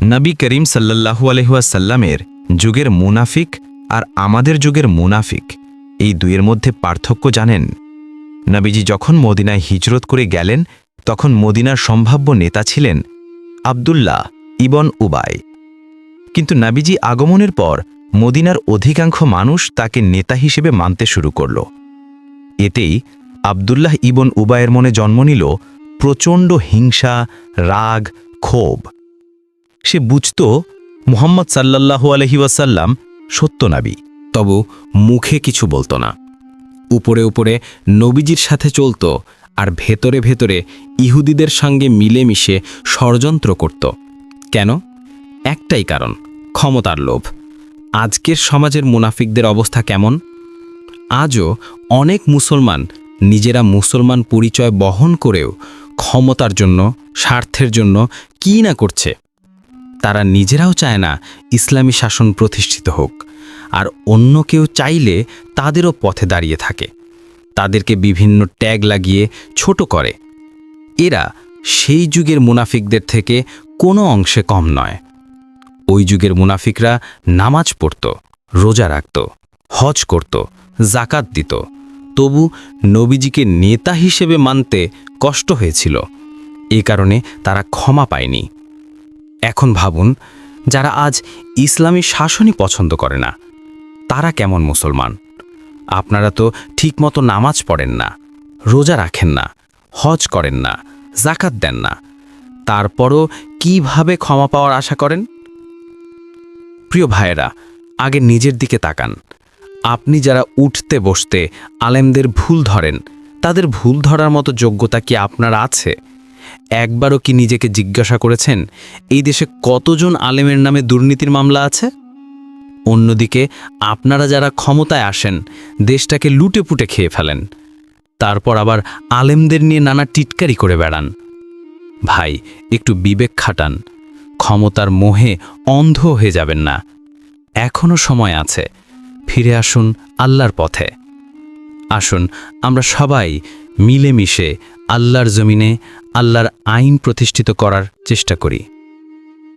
নবী করিম সাল্লাহু আলহাসাল্লামের যুগের মুনাফিক আর আমাদের যুগের মুনাফিক, এই দুইয়ের মধ্যে পার্থক্য জানেন? নবীজি যখন মদিনায় হিজরত করে গেলেন, তখন মদিনার সম্ভাব্য নেতা ছিলেন আবদুল্লাহ ইবন উবাই। কিন্তু নাবিজি আগমনের পর মদিনার অধিকাংশ মানুষ তাকে নেতা হিসেবে মানতে শুরু করল। এতেই আবদুল্লাহ ইবন উবায়ের মনে জন্ম নিল প্রচণ্ড হিংসা, রাগ, ক্ষোভ। সে বুঝত মুহাম্মদ সাল্লাল্লাহু আলহি ওয়াসাল্লাম সত্য নাবী। তবু মুখে কিছু বলতো না। উপরে উপরে নবীজির সাথে চলত আর ভেতরে ভেতরে ইহুদিদের সঙ্গে মিলেমিশে ষড়যন্ত্র করত। কেন? একটাই কারণ, ক্ষমতার লোভ। আজকের সমাজের মুনাফিকদের অবস্থা কেমন? আজও অনেক মুসলমান নিজেরা মুসলমান পরিচয় বহন করেও ক্ষমতার জন্য, স্বার্থের জন্য কী না করছে? তারা নিজেরাও চায় না ইসলামী শাসন প্রতিষ্ঠিত হোক, আর অন্য কেউ চাইলে তাদেরও পথে দাঁড়িয়ে থাকে। তাদেরকে বিভিন্ন ট্যাগ লাগিয়ে ছোট করে। এরা সেই যুগের মুনাফিকদের থেকে কোনো অংশে কম নয়। ওই যুগের মুনাফিকরা নামাজ পড়ত, রোজা রাখত, হজ করত জাকাত দিত। তবু নবীজিকে নেতা হিসেবে মানতে কষ্ট হয়েছিল। এ কারণে তারা ক্ষমা পায়নি। এখন ভাবুন, যারা আজ ইসলামী শাসনই পছন্দ করে না, তারা কেমন মুসলমান? আপনারা তো ঠিকমতো নামাজ পড়েন না, রোজা রাখেন না, হজ করেন না জাকাত দেন না, তারপরও কীভাবে ক্ষমা পাওয়ার আশা করেন? প্রিয় ভাইয়েরা, আগে নিজের দিকে তাকান। আপনি যারা উঠতে বসতে আলেমদের ভুল ধরেন, তাদের ভুল ধরার মতো যোগ্যতা কি আপনার আছে? একবারও কি নিজেকে জিজ্ঞাসা করেছেন? এই দেশে কতজন আলেমের নামে দুর্নীতির মামলা আছে? অন্যদিকে, আপনারা যারা ক্ষমতায় আসেন, দেশটাকে লুটে পুটে খেয়ে ফেলেন। তারপর আবার আলেমদের নিয়ে নানা টিটকারি করে বেড়ান। ভাই, একটু বিবেক খাটান। ক্ষমতার মোহে অন্ধ হয়ে যাবেন না। এখনও সময় আছে। ফিরে আসুন আল্লাহর পথে। আসুন, আমরা সবাই মিলেমিশে আল্লাহর জমিনে আল্লাহর আইন প্রতিষ্ঠিত করার চেষ্টা করি।